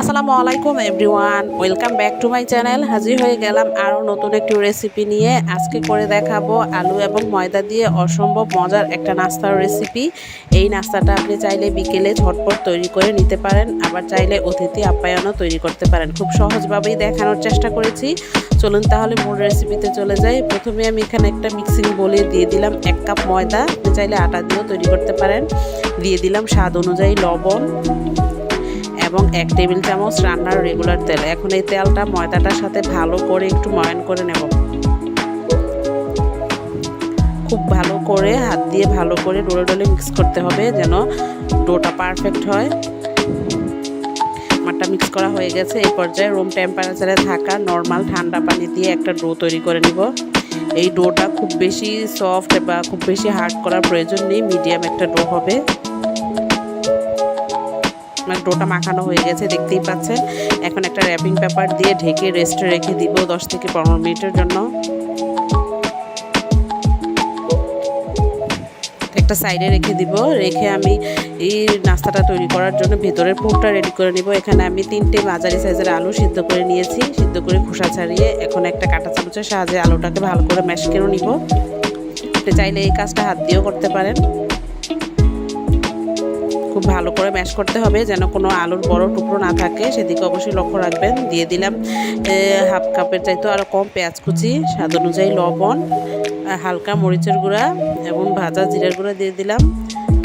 আসসালামু আলাইকুম everyone welcome back to my channel হাজির হয়ে গেলাম আরও নতুন একটি রেসিপি নিয়ে। আজকে করে দেখাবো আলু এবং ময়দা দিয়ে অসম্ভব মজার একটা নাস্তার রেসিপি এই নাস্তাটা আপনি চাইলে বিকেলে ঝটপট তৈরি করে নিতে পারেন, আবার চাইলে অতিথি আপ্যায়নও তৈরি করতে পারেন। খুব সহজভাবেই দেখানোর চেষ্টা করেছি। চলুন তাহলে মূল রেসিপিতে চলে যাই। প্রথমে আমি এখানে একটা মিক্সিং বলে দিয়ে দিলাম এক কাপ ময়দা। আপনি চাইলে আটা দিয়েও তৈরি করতে পারেন। দিয়ে দিলাম স্বাদ অনুযায়ী লবণ। এবং এক টেবিল চামচ রান্নার রেগুলার তেল। এখন এই তেলটা ময়দাটার সাথে ভালো করে একটু ময়ান করে নেব। খুব ভালো করে হাত দিয়ে ভালো করে ডোলে ডোলে মিক্স করতে হবে যেন ডোটা পারফেক্ট হয়। মাঠটা মিক্স করা হয়ে গেছে। এই পর্যায়ে রুম টেম্পারেচারে থাকা নর্মাল ঠান্ডা পানি দিয়ে একটা ডো তৈরি করে নিব। এই ডোটা খুব বেশি সফট বা খুব বেশি হার্ড করার প্রয়োজন নেই। মিডিয়াম একটা ডো হবে। আমার ডোটা মাখানো হয়ে গেছে, দেখতেই পাচ্ছেন। এখন একটা র্যাপিং পেপার দিয়ে ঢেকে রেস্টে রেখে দিব দশ থেকে পনেরো মিনিটের জন্য। একটা সাইডে রেখে দিব, রেখে আমি এই নাস্তাটা তৈরি করার জন্য ভেতরের পুরটা রেডি করে নিব। এখানে আমি তিনটে মাঝারি সাইজের আলু সিদ্ধ করে নিয়েছি, সিদ্ধ করে খোসা ছাড়িয়ে এখন একটা কাঁটা চামচের সাহায্যে আলুটাকে ভালো করে ম্যাশ করে নিব। আপনি চাইলে এই কাজটা হাত দিয়েও করতে পারেন। খুব ভালো করে ম্যাশ করতে হবে, যেন কোনো আলুর বড় টুকরো না থাকে। সেদিকে অবশ্যই লক্ষ্য রাখবেন। দিয়ে দিলাম হাফ কাপের চাইতে আরও কম পেঁয়াজ কুচি, স্বাদ অনুযায়ী লবণ হালকা মরিচের গুঁড়া এবং ভাজা জিরার গুঁড়া দিয়ে দিলাম।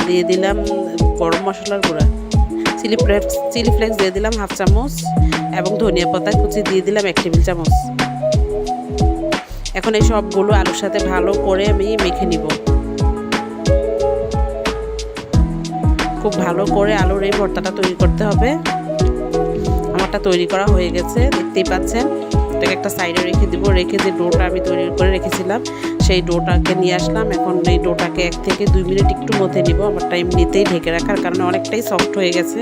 দিয়ে দিলাম গরম মশলার গুঁড়া। চিলি ফ্লেক্স চিলি ফ্লেক্স দিয়ে দিলাম হাফ চামচ এবং ধনিয়া পাতা কুচি দিয়ে দিলাম এক টেবিল চামচ। এখন এই সবগুলো আলুর সাথে ভালো করে আমি মেখে নিব। ভালো করে আলুর এই ভর্তাটা তৈরি করতে হবে। আমারটা তৈরি করা হয়ে গেছে, দেখতেই পাচ্ছেন। এটাকে একটা সাইডে রেখে দিব, রেখে যে ডোটা আমি তৈরি করে রেখেছিলাম, সেই ডোটাকে নিয়ে আসলাম। এখন এই ডোটাকে এক থেকে দুই মিনিট একটু মধ্যে নিব আমার টাইম নিতেই ঢেকে রাখার কারণে অনেকটাই সফট হয়ে গেছে।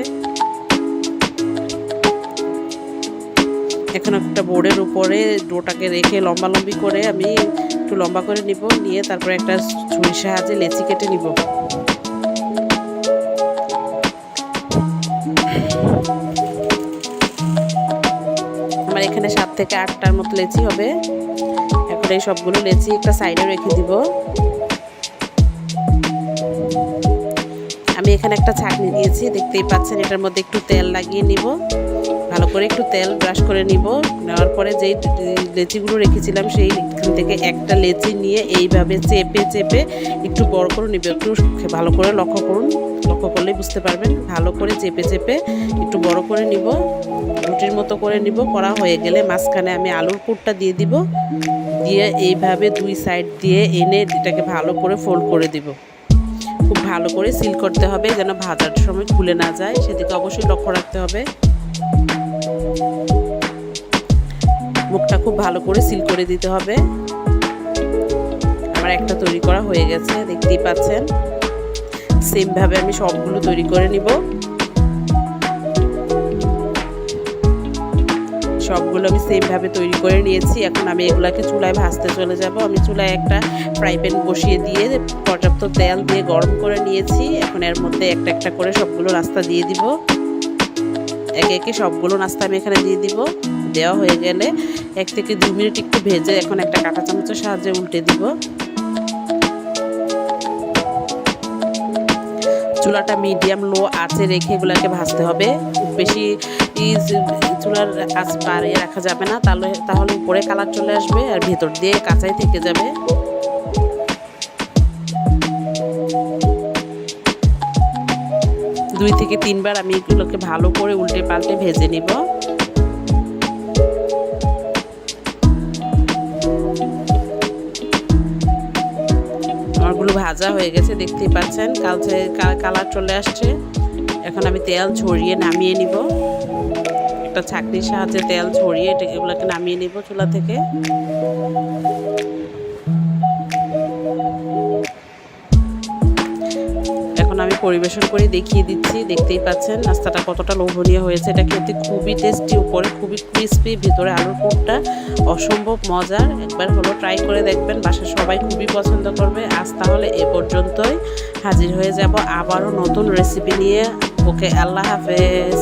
এখন একটা বোর্ডের উপরে ডোটাকে রেখে লম্বা লম্বি করে আমি একটু লম্বা করে নিব, নিয়ে তারপরে একটা ছুরির সাহায্যে লেচি কেটে নিব। আমার এখানে সাত থেকে আটটার মতো লেচি হবে। এখন এই সবগুলো লেচি একটা সাইডে রেখে দিব। আমি এখানে একটা ছাকনি দিয়েছি, দেখতেই পাচ্ছেন এটার মধ্যে একটু তেল লাগিয়ে নিব। ভালো করে একটু তেল ব্রাশ করে নিব। নেওয়ার পরে যেই লেচিগুলো রেখেছিলাম, সেই এখান থেকে একটা লেচি নিয়ে এইভাবে চেপে চেপে একটু বড় করে নিব। একটু ভালো করে লক্ষ্য করুন। লক্ষ্য করলে বুঝতে পারবেন, ভালো করে চেপে চেপে একটু বড় করে নিব। রুটির মতো করে নিব। করা হয়ে গেলে মাঝখানে আমি আলুর পুরটা দিয়ে দিব। দিয়ে এইভাবে দুই সাইড দিয়ে এনে এটাকে ভালো করে ফোল্ড করে দিব। খুব ভালো করে সিল করতে হবে যেন ভাজার সময় খুলে না যায়। সেদিকে অবশ্যই লক্ষ্য রাখতে হবে। মুখটা খুব ভালো করে সিল করে দিতে হবে। আমার একটা তৈরি করা হয়ে গেছে, দেখতেই পাচ্ছেন। সেমভাবে আমি সবগুলো তৈরি করে নিব। সবগুলো আমি সেমভাবে তৈরি করে নিয়েছি। এখন আমি এগুলাকে চুলায় ভাজতে চলে যাব। আমি চুলায় একটা ফ্রাই প্যান বসিয়ে দিয়ে পর্যাপ্ত তেল দিয়ে গরম করে নিয়েছি। এখন এর মধ্যে একটা একটা করে সবগুলো নাস্তা দিয়ে দিব। একে একে সবগুলো নাস্তা আমি এখানে দিয়ে দিব। দেওয়া হয়ে গেলে এক থেকে দু মিনিট একটু ভেজে এখন একটা কাঁটা চামচের সাহায্যে উল্টে দিব। চুলাটা মিডিয়াম লো আছে রেখে এগুলাকে ভাজতে হবে। বেশি চুলার আঁচ বাড়িয়ে রাখা যাবে না, তাহলে তাহলে উপরে কালার চলে আসবে আর ভেতর দিয়ে কাঁচাই থেকে যাবে। দুই থেকে তিনবার আমি এগুলোকে ভালো করে উল্টে পাল্টে ভেজে নিব। ভাজা হয়ে গেছে, দেখতেই পাচ্ছেন। কালচে কালার চলে আসছে। এখন আমি তেল ছড়িয়ে নামিয়ে নিব। একটা ছাকনির সাহায্যে তেল ছড়িয়ে এগুলোকে নামিয়ে নিব চুলা থেকে। পরিবেশন করে দেখিয়ে দিচ্ছি, দেখতেই পাচ্ছেন নাস্তাটা কতটা লোভনীয় হয়েছে। এটা খেতে খুবই টেস্টি উপরে, খুবই ক্রিস্পি ভিতরে আলুর পুরটা অসম্ভব মজার। একবার হলো ট্রাই করে দেখবেন বাসায় সবাই খুবই পছন্দ করবে। আজ তাহলে এ পর্যন্তই। হাজির হয়ে যাব আবারও নতুন রেসিপি নিয়ে। ওকে, আল্লাহ হাফেজ।